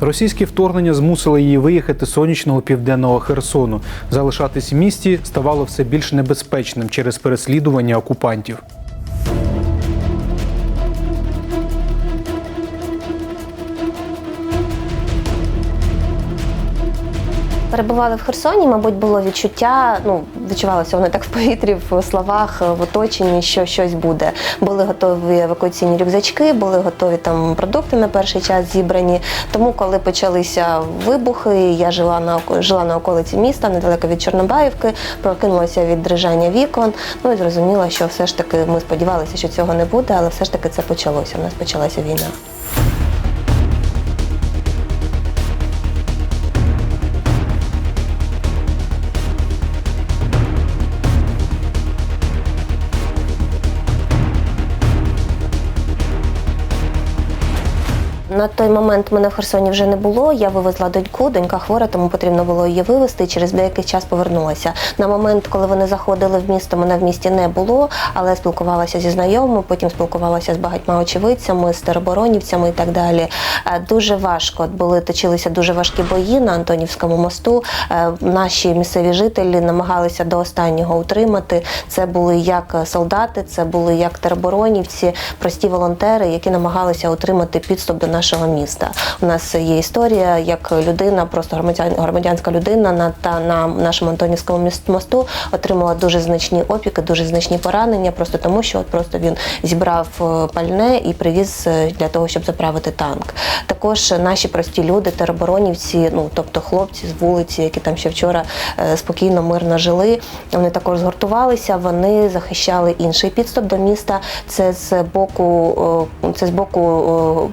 Російське вторгнення змусило її виїхати з сонячного південного Херсону. Залишатись в місті ставало все більш небезпечним через переслідування окупантів. Перебували в Херсоні, мабуть, було відчуття. Ну відчувалося воно так в повітрі, в словах, в оточенні, що щось буде. Були готові евакуаційні рюкзачки, були готові там продукти на перший час зібрані. Тому, коли почалися вибухи, я жила на жила на околиці міста, недалеко від Чорнобаївки, прокинулася від дрижання вікон. Ну і зрозуміла, що все ж таки ми сподівалися, що цього не буде, але все ж таки це почалося. У нас почалася війна. На той момент мене в Херсоні вже не було. Я вивезла доньку, донька хвора, тому потрібно було її вивезти. Через деякий час повернулася. На момент, коли вони заходили в місто, мене в місті не було, але спілкувалася зі знайомими, потім спілкувалася з багатьма очевидцями, з тероборонівцями і так далі. Е, Дуже важко були точилися дуже важкі бої на Антонівському мосту. Е, Наші місцеві жителі намагалися до останнього утримати. Це були як солдати, це були як тероборонівці, прості волонтери, які намагалися отримати підступ до нашого міста. У нас є історія, як людина, просто громадян, громадянська людина на та на нашому Антонівському мосту отримала дуже значні опіки, дуже значні поранення, просто тому, що от просто він зібрав е, пальне і привіз е, для того, щоб заправити танк. Також наші прості люди, тероборонівці, ну тобто хлопці з вулиці, які там ще вчора е, спокійно, мирно жили. Вони також згуртувалися. Вони захищали інший підступ до міста. Це з боку, це з боку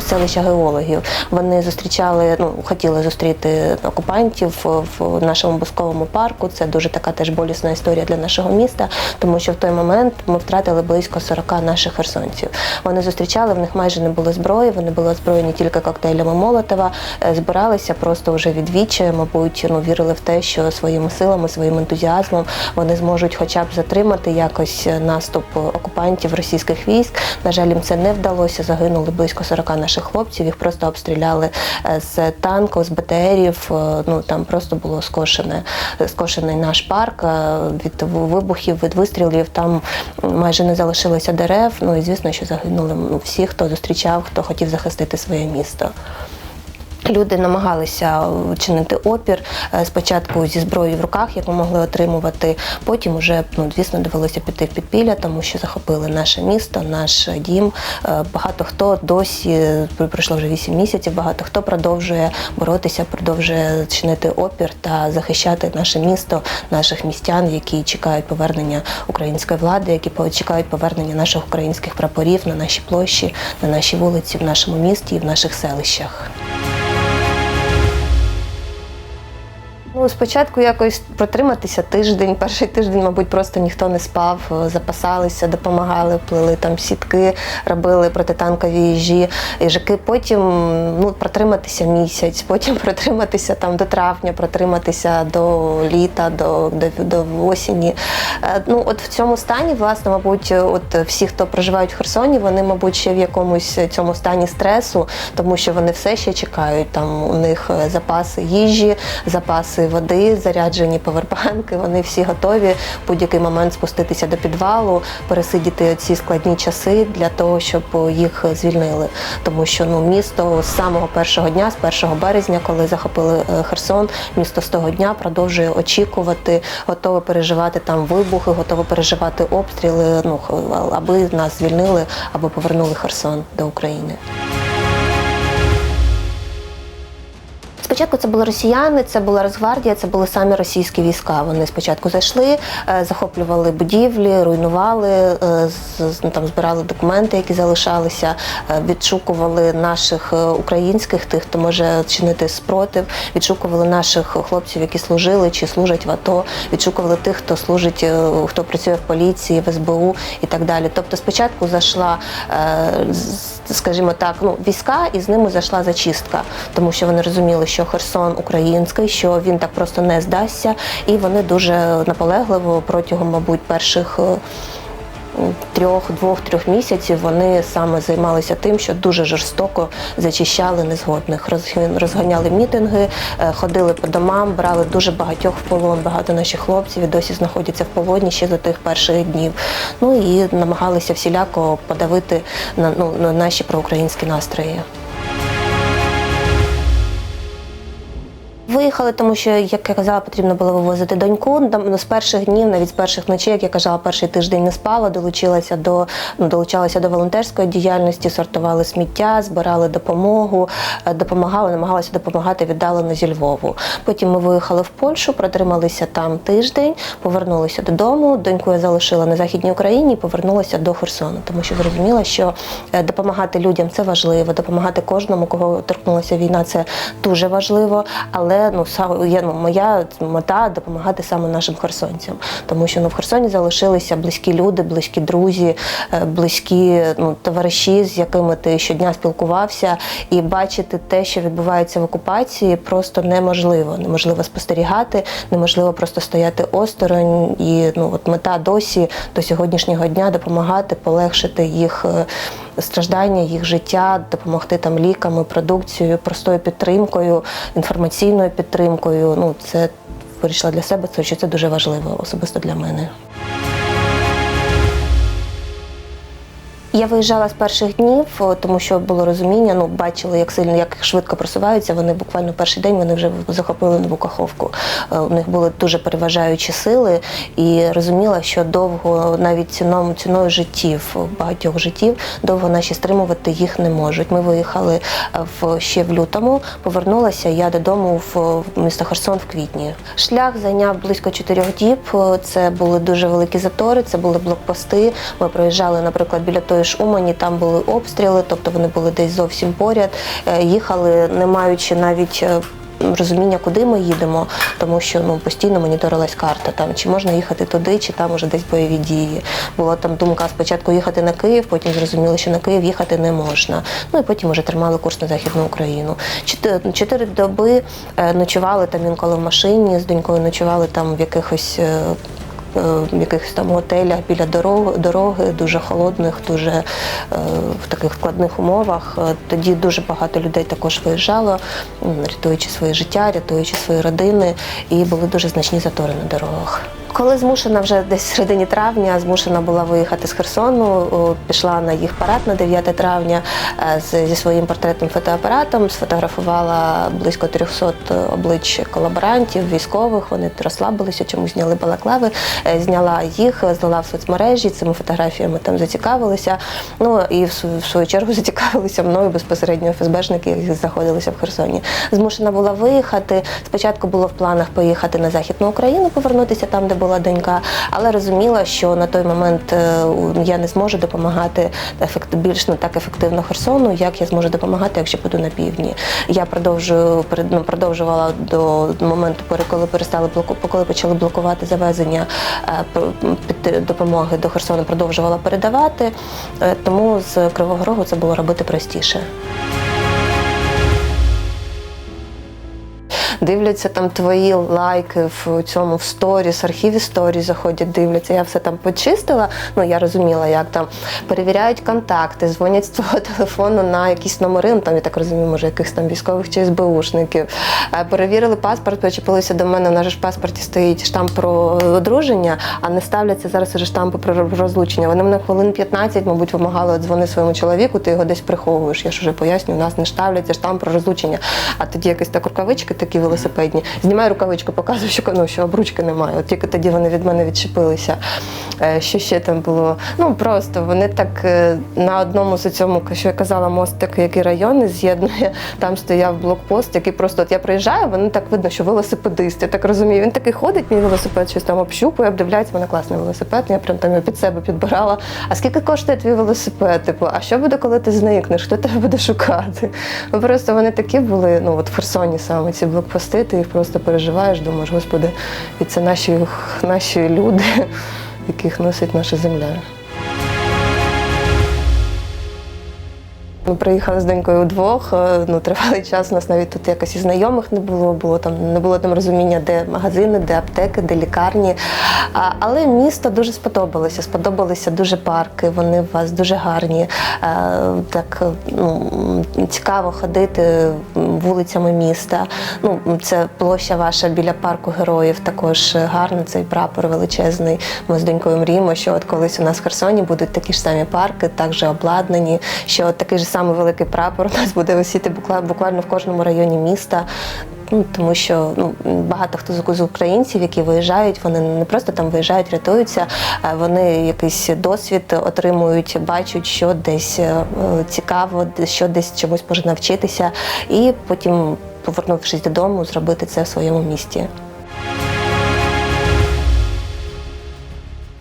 селища геологів. Вони зустрічали, ну хотіли зустріти окупантів в нашому бусковому парку. Це дуже така теж болісна історія для нашого міста, тому що в той момент ми втратили близько 40 наших херсонців. Вони зустрічали, в них майже не було зброї. Вони були озброєні тільки коктейлями Молотова. е, Збиралися просто вже від відчаю, мабуть, ну вірили в те, що своїми силами, своїм ентузіазмом вони зможуть, хоча б затримати якось наступ окупантів російських військ. На жаль, їм це не вдалося. Загинули близько 40 наших хлопців. Їх просто обстріляли е, з танку, з БТРів. е, Ну там просто було скошене, скошений наш парк е, від вибухів, від вистрілів. Там майже не залишилося дерев. Ну і звісно, що загинули ну, всі, хто зустрічав, хто хотів захистити своє місто. Люди намагалися чинити опір е, спочатку зі зброєю в руках, яку могли отримувати. Потім уже ну звісно довелося піти в підпілля, тому що захопили наше місто, наш дім. Е, Багато хто досі пройшло вже 8 місяців. Багато хто продовжує боротися, продовжує чинити опір та захищати наше місто, наших містян, які чекають повернення української влади, які чекають повернення наших українських прапорів на нашій площі, на нашій вулиці, в нашому місті і в наших селищах. Ну, спочатку якось протриматися тиждень. Перший тиждень, мабуть, просто ніхто не спав, е, запасалися, допомагали, плели там сітки, робили протитанкові їжі, їжаки. Потім ну, протриматися місяць, потім протриматися там до травня, протриматися до літа, до, до, до осені. Е, Ну, от в цьому стані, власне, мабуть, от всі, хто проживають в Херсоні, вони, мабуть, ще в якомусь цьому стані стресу, тому що вони все ще чекають. Там у них е, запаси їжі, запаси води, заряджені повербанки. Вони всі готові в будь-який момент спуститися до підвалу, пересидіти ці складні часи для того, щоб їх звільнили. Тому що ну місто з самого першого дня, з 1 березня, коли захопили е, Херсон, місто з того дня продовжує очікувати, готове переживати там вибухи, готове переживати обстріли. Ну аби нас звільнили або повернули Херсон до України. Спочатку це були росіяни, це була Росгвардія, це були самі російські війська. Вони спочатку зайшли, е, захоплювали будівлі, руйнували, е, ну, там збирали документи, які залишалися, е, відшукували наших українських, тих, хто може чинити спротив, відшукували наших хлопців, які служили чи служать в АТО, відшукували тих, хто служить, хто працює в поліції, в СБУ і так далі. Тобто, спочатку зайшла, скажімо так, ну війська, і з ними зайшла зачистка, тому що вони розуміли, що Херсон український, що він так просто не здасться, і вони дуже наполегливо протягом, мабуть, перших. е, трьох, двох-трьох місяців вони саме займалися тим, що дуже жорстоко зачищали незгодних, розганяли мітинги, е, ходили по домам, брали дуже багатьох в полон. Багато наших хлопців і досі знаходяться в полоні ще за тих перших днів. Ну і намагалися всіляко подавити на ну на наші проукраїнські настрої. Виїхали, тому що, як я казала, потрібно було вивозити доньку. Ну, з перших днів, навіть з перших ночей, як я казала, перший тиждень не спала, долучилася до ну, долучалася до волонтерської діяльності, сортували сміття, збирали допомогу, е, допомагали, намагалася допомагати віддалено зі Львову. Потім ми виїхали в Польщу, протрималися там тиждень, повернулися додому. Доньку я залишила на західній Україні і повернулася до Херсону, тому що зрозуміла, що е, допомагати людям це важливо, допомагати кожному, кого торкнулася війна, це дуже важливо. Але ну є ну, моя мета допомагати саме нашим херсонцям, тому що ну в Херсоні залишилися близькі люди, близькі друзі, е, близькі ну товариші, з якими ти щодня спілкувався, і бачити те, що відбувається в окупації, просто неможливо. Неможливо спостерігати, неможливо просто стояти осторонь. І ну от мета досі до сьогоднішнього дня допомагати, полегшити їх. Страждання їх життя, допомогти там ліками, продукцією, простою підтримкою, інформаційною підтримкою. Ну це вирішила для себе, що це дуже важливо, особисто для мене. Я виїжджала з перших днів, тому що було розуміння, ну бачили, як сильно, як швидко просуваються. Вони буквально перший день вони вже захопили нову каховку. Е, У них були дуже переважаючі сили, і розуміла, що довго навіть ціном ціною життів, багатьох життів, довго наші стримувати їх не можуть. Ми виїхали е, в ще в лютому. Повернулася я додому в місто Херсон в квітні. Шлях зайняв близько чотирьох діб. Це були дуже великі затори, це були блокпости. Ми проїжджали, наприклад, біля тої ж Умані, там були обстріли, тобто вони були десь зовсім поряд. Е, Їхали, не маючи навіть. е, Розуміння, куди ми їдемо, тому що ну постійно моніторилась карта. Там чи можна їхати туди, чи там уже десь бойові дії. Була там думка спочатку їхати на Київ, потім зрозуміли, що на Київ їхати не можна. Ну і потім вже тримали курс на західну Україну. Чотири, доби е, ночували там інколи в машині з донькою, ночували там в якихось. Е, в якихось там готелях біля дороги, дороги дуже холодних, дуже е, в таких складних умовах. Е, Тоді дуже багато людей також виїжджало, рятуючи своє життя, рятуючи свої родини, і були дуже значні затори на дорогах. Коли змушена вже десь в середині травня, змушена була виїхати з Херсону, пішла на їх парад на 9 травня е, зі своїм портретним фотоапаратом, сфотографувала близько 300 облич колаборантів, військових. Вони розслабилися, чомусь зняли балаклави, е, зняла їх, здала в соцмережі. Цими фотографіями там зацікавилися. Ну і в свою, в свою чергу зацікавилися мною безпосередньо ФСБшники, які знаходилися в Херсоні. Змушена була виїхати. Спочатку було в планах поїхати на Західну Україну, повернутися там, де була донька, але розуміла, що на той момент е, я не зможу допомагати ефект, більш не так ефективно Херсону, як я зможу допомагати, якщо буду на півдні. Я продовжую ну, продовжувала до моменту, коли перестали блоку, коли почали блокувати завезення е, допомоги до Херсону, продовжувала передавати. Е, Тому з Кривого Рогу це було робити простіше. Дивляться там твої лайки в цьому в сторіс, архів історії заходять, дивляться. Я все там почистила. Ну я розуміла, як там перевіряють контакти, дзвонять з твого телефону на якісь номери. Ну там я так розумію, може якихось там військових чи СБУшників. Е, Перевірили паспорт, почепилися до мене. На ж в паспорті стоїть штамп про одруження, а не ставляться зараз уже штампи про розлучення. Вони мене хвилин 15, мабуть, вимагали дзвони своєму чоловіку, ти його десь приховуєш. Я ж вже пояснюю, у нас не ставляться штамп про розлучення. А тоді якісь так рукавички такі велосипедні. Знімаю рукавичку, показую, що ну, що обручки немає. Тільки тоді вони від мене відчепилися. Е, Що ще там було? Ну просто вони так е, на одному з цьому, що я казала, мостик, який райони з'єднує. Там стояв блокпост, який просто от я приїжджаю, вони так видно, що велосипедист. Я так розумію. Він такий ходить, мій велосипед, щось там общупує, обдивляється, мене класний велосипед. Я прям там його під себе підбирала. А скільки коштує твій велосипед? Типу, а що буде, коли ти зникнеш? Хто тебе буде шукати? Ну просто вони такі були. Ну от в Херсоні саме ці блокпости, ти їх просто переживаєш, думаєш, господи, і це наші, наші люди, яких носить наша земля. Ми приїхали з донькою вдвох. е, Ну, тривалий час у нас навіть тут якось і знайомих не було. Було там не було там розуміння, де магазини, де аптеки, де лікарні. А, але місто дуже сподобалося. Сподобалися дуже парки. Вони у вас дуже гарні. Е, Так ну цікаво ходити вулицями міста. Ну це площа ваша біля парку героїв. Також гарно цей прапор величезний. Ми з донькою мріємо, що от колись у нас в Херсоні будуть такі ж самі парки, також обладнані. Що от такий же самий великий прапор у нас буде висіти буква- буквально в кожному районі міста. Ну, тому що ну, багато хто з- українців, які виїжджають, вони не просто там виїжджають, рятуються, а вони якийсь досвід отримують, бачать, що десь е, цікаво, що десь чомусь можна навчитися, і потім, повернувшись додому, зробити це в своєму місті.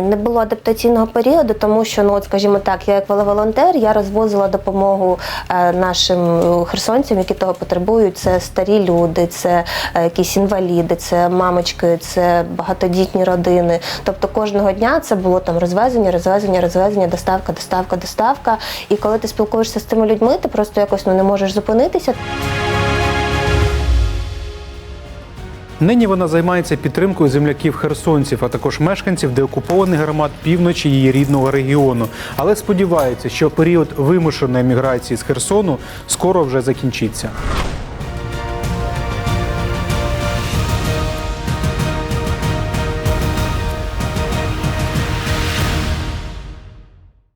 Не було адаптаційного періоду, тому що, ну от, скажімо так, я як волонтер, я розвозила допомогу е, нашим е, херсонцям, які того потребують. Це старі люди, це е, якісь інваліди, це мамочки, це багатодітні родини. Тобто кожного дня це було там розвезення, розвезення, розвезення, доставка, доставка, доставка. І коли ти спілкуєшся з цими людьми, ти просто якось ну не можеш зупинитися. Нині вона займається підтримкою земляків херсонців, а також мешканців деокупованих громад півночі її рідного регіону. Але сподівається, що період вимушеної міграції з Херсону скоро вже закінчиться.